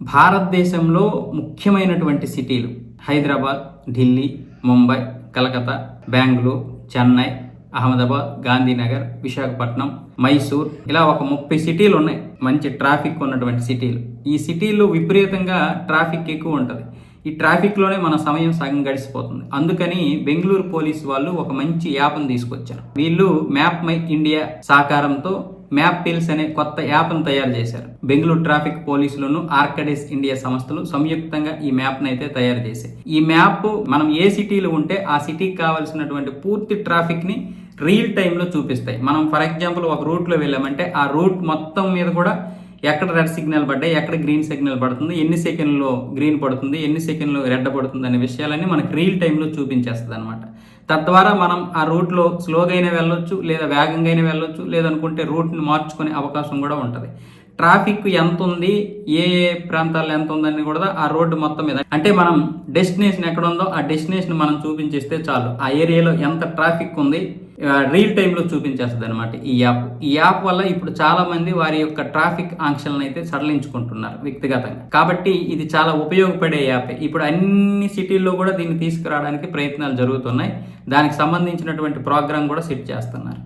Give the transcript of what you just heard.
భారతదేశంలో ముఖ్యమైనటువంటి సిటీలు హైదరాబాద్ ఢిల్లీ ముంబై కలకత్తా బెంగళూరు చెన్నై అహ్మదాబాద్ గాంధీనగర్ విశాఖపట్నం మైసూర్ ఇలా ఒక ముప్పై సిటీలు ఉన్నాయి. మంచి ట్రాఫిక్ ఉన్నటువంటి సిటీలు. ఈ సిటీల్లో విపరీతంగా ట్రాఫిక్ ఎక్కువ ఉంటుంది. ఈ ట్రాఫిక్లోనే మన సమయం సగం గడిచిపోతుంది. అందుకని బెంగళూరు పోలీసు వాళ్ళు ఒక మంచి యాప్ను తీసుకొచ్చారు. వీళ్ళు మ్యాప్ మై ఇండియా సహకారంతో మ్యాప్ పిల్స్ అనే కొత్త యాప్ను తయారు చేశారు. బెంగళూరు ట్రాఫిక్ పోలీసులను ఆర్కడెస్ ఇండియా సంస్థలు సంయుక్తంగా ఈ మ్యాప్ను అయితే తయారు చేశాయి. ఈ మ్యాప్ మనం ఏ సిటీలో ఉంటే ఆ సిటీకి కావాల్సినటువంటి పూర్తి ట్రాఫిక్ని రియల్ టైంలో చూపిస్తాయి. మనం ఫర్ ఎగ్జాంపుల్ ఒక రూట్లో వెళ్ళామంటే ఆ రూట్ మొత్తం మీద కూడా ఎక్కడ రెడ్ సిగ్నల్ పడ్డాయి ఎక్కడ గ్రీన్ సిగ్నల్ పడుతుంది ఎన్ని సెకండ్లో గ్రీన్ పడుతుంది ఎన్ని సెకండ్లో రెడ్ పడుతుంది అనే విషయాలన్నీ మనకు రియల్ టైంలో చూపించేస్తుంది అనమాట తద్వారా మనం ఆ రూట్లో స్లోగా అయినా వెళ్ళొచ్చు లేదా వేగంగా అయినా వెళ్ళొచ్చు లేదనుకుంటే రూట్ని మార్చుకునే అవకాశం కూడా ఉంటుంది. ట్రాఫిక్ ఎంత ఉంది ఏ ఏ ప్రాంతాల్లో ఎంత ఉందని కూడా ఆ రోడ్డు మొత్తం మీద. అంటే మనం డెస్టినేషన్ ఎక్కడ ఉందో ఆ డెస్టినేషన్ మనం చూపించేస్తే చాలు. ఆ ఏరియాలో ఎంత ట్రాఫిక్ ఉంది రియల్ టైంలో చూపించేస్తుంది అనమాట ఈ యాప్. ఈ యాప్ వల్ల ఇప్పుడు చాలా మంది వారి యొక్క ట్రాఫిక్ ఆంక్షలను అయితే సడలించుకుంటున్నారు వ్యక్తిగతంగా. కాబట్టి ఇది చాలా ఉపయోగపడే యాప్. ఇప్పుడు అన్ని సిటీల్లో కూడా దీన్ని తీసుకురావడానికి ప్రయత్నాలు జరుగుతున్నాయి. దానికి సంబంధించినటువంటి ప్రోగ్రామ్ కూడా సెట్ చేస్తున్నారు.